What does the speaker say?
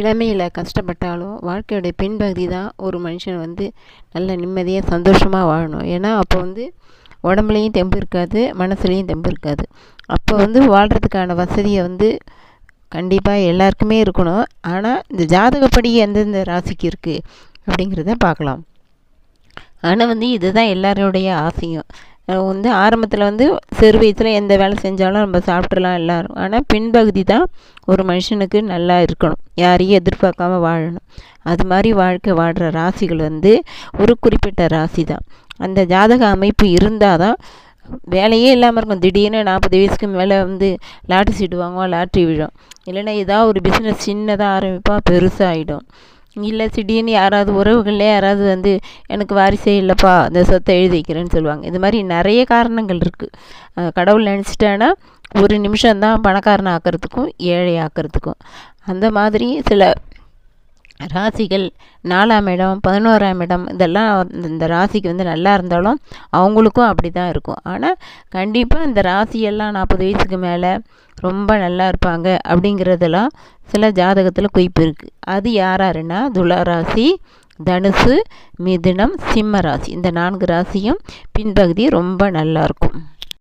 இளமையில் கஷ்டப்பட்டாலும் வாழ்க்கையோடைய பின்பகுதி தான் ஒரு மனுஷன் வந்து நல்ல நிம்மதியாக சந்தோஷமாக வாழணும். ஏன்னா அப்போ வந்து உடம்புலையும் தெம்பு இருக்காது மனசுலேயும் தெம்பு இருக்காது. அப்போ வந்து வாழ்கிறதுக்கான வசதியை வந்து கண்டிப்பாக எல்லாருக்குமே இருக்கணும். ஆனால் இந்த ஜாதகப்படி எந்தெந்த ராசிக்கு இருக்குது அப்படிங்கிறத பார்க்கலாம். ஆனால் வந்து இதுதான் எல்லாருடைய ஆசையும். வந்து ஆரம்பத்தில் வந்து சிறு வயசில் எந்த வேலை செஞ்சாலும் நம்ம சாப்பிட்றலாம் எல்லோரும். ஆனால் பின்பகுதி தான் ஒரு மனுஷனுக்கு நல்லா இருக்கணும். யாரையும் எதிர்பார்க்காம வாழணும். அது மாதிரி வாழ்க்கை வாழ்கிற ராசிகள் வந்து ஒரு குறிப்பிட்ட ராசி தான். அந்த ஜாதக அமைப்பு இருந்தால் தான் வேலையே இல்லாமல் இருக்கும். திடீர்னு நாற்பது வயசுக்கு மேலே வந்து லாட்ரி சீட்டு வாங்குவோம் லாட்ரி விழும். இல்லைன்னா ஏதாவது ஒரு பிஸ்னஸ் சின்னதாக ஆரம்பிப்பா பெருசாகிடும் இல்லை திடீர்னு யாராவது உறவுகளில் யாராவது வந்து எனக்கு வாரிசே இல்லைப்பா அந்த சொத்தை எழுதி வைக்கிறேன்னு சொல்லுவாங்க. இது மாதிரி நிறைய காரணங்கள் இருக்குது கடவுள் நினச்சிட்டான்னா ஒரு நிமிஷம்தான் பணக்காரனை ஆக்கிறதுக்கும் ஏழை ஆக்கிறதுக்கும் அந்த மாதிரி சில ராசிகள் நாலாம் இடம் பதினோராம் இடம் இதெல்லாம் இந்த ராசிக்கு வந்து நல்லா இருந்தாலும் அவங்களுக்கும் அப்படி தான் இருக்கும். ஆனால் கண்டிப்பாக இந்த ராசியெல்லாம் நாற்பது வயசுக்கு மேலே ரொம்ப நல்லா இருப்பாங்க அப்படிங்கிறதெல்லாம் சில ஜாதகத்தில் குறிப்பு இருக்குது அது யார் யாருன்னா துலா ராசி தனுசு மிதுனம் சிம்ம ராசி. இந்த நான்கு ராசியும் பின்பகுதி ரொம்ப நல்லாயிருக்கும்